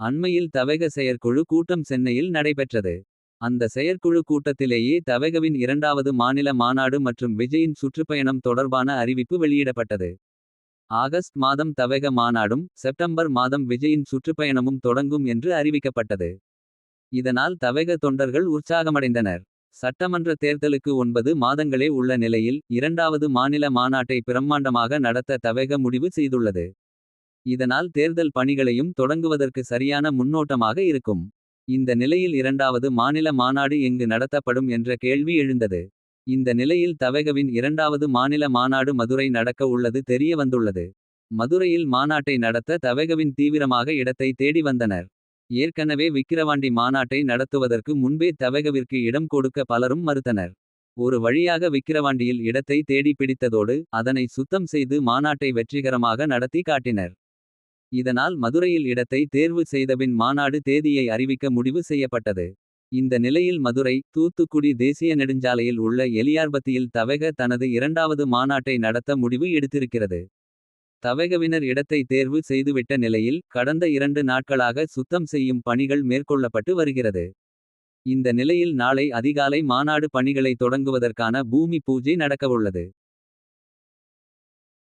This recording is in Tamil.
அண்மையில் தவேக செயற்குழு கூட்டம் சென்னையில் நடைபெற்றது. அந்த செயற்குழு கூட்டத்திலேயே தவேகவின் இரண்டாவது மாநில மாநாடு மற்றும் விஜயின் சுற்றுப்பயணம் தொடர்பான அறிவிப்பு வெளியிடப்பட்டது. ஆகஸ்ட் மாதம் தவேக மாநாடும் செப்டம்பர் மாதம் விஜயின் சுற்றுப்பயணமும் தொடங்கும் என்று அறிவிக்கப்பட்டது. இதனால் தவேக தொண்டர்கள் உற்சாகமடைந்தனர். சட்டமன்ற தேர்தலுக்கு ஒன்பது மாதங்களே உள்ள நிலையில். இரண்டாவது மாநில மாநாட்டை பிரம்மாண்டமாக நடத்த தவேக முடிவு செய்துள்ளது. இதனால் தேர்தல் பணிகளையும் தொடங்குவதற்கு சரியான முன்னோட்டமாக இருக்கும். இந்த நிலையில் இரண்டாவது மாநில மாநாடு எங்கு நடத்தப்படும் என்ற கேள்வி எழுந்தது. இந்த நிலையில் தவேகவின் இரண்டாவது மாநில மாநாடு மதுரை நடக்க உள்ளது தெரிய வந்துள்ளது. மதுரையில் மாநாட்டை நடத்த தவேகவின் தீவிரமாக இடத்தை தேடி வந்தனர். ஏற்கனவே விக்கிரவாண்டி மாநாட்டை நடத்துவதற்கு முன்பே தவேகவிற்கு இடம் கொடுக்க பலரும் மறுத்தனர். ஒரு வழியாக விக்கிரவாண்டியில் இடத்தை தேடி பிடித்ததோடு. அதனை சுத்தம் செய்து மாநாட்டை வெற்றிகரமாக நடத்தி காட்டினர். இதனால் மதுரையில் இடத்தை தேர்வு செய்தபின் மாநாடு தேதியை அறிவிக்க முடிவு செய்யப்பட்டது. இந்த நிலையில் மதுரை தூத்துக்குடி தேசிய நெடுஞ்சாலையில் உள்ள எலியார்பத்தியில் தவேக தனது இரண்டாவது மாநாட்டை நடத்த முடிவு எடுத்திருக்கிறது. தவேகவினர் இடத்தை தேர்வு செய்துவிட்ட நிலையில். கடந்த இரண்டு நாட்களாக சுத்தம் செய்யும் பணிகள் மேற்கொள்ளப்பட்டு வருகிறது. இந்த நிலையில் நாளை அதிகாலை மாநாடு பணிகளை தொடங்குவதற்கான பூமி பூஜை நடக்கவுள்ளது.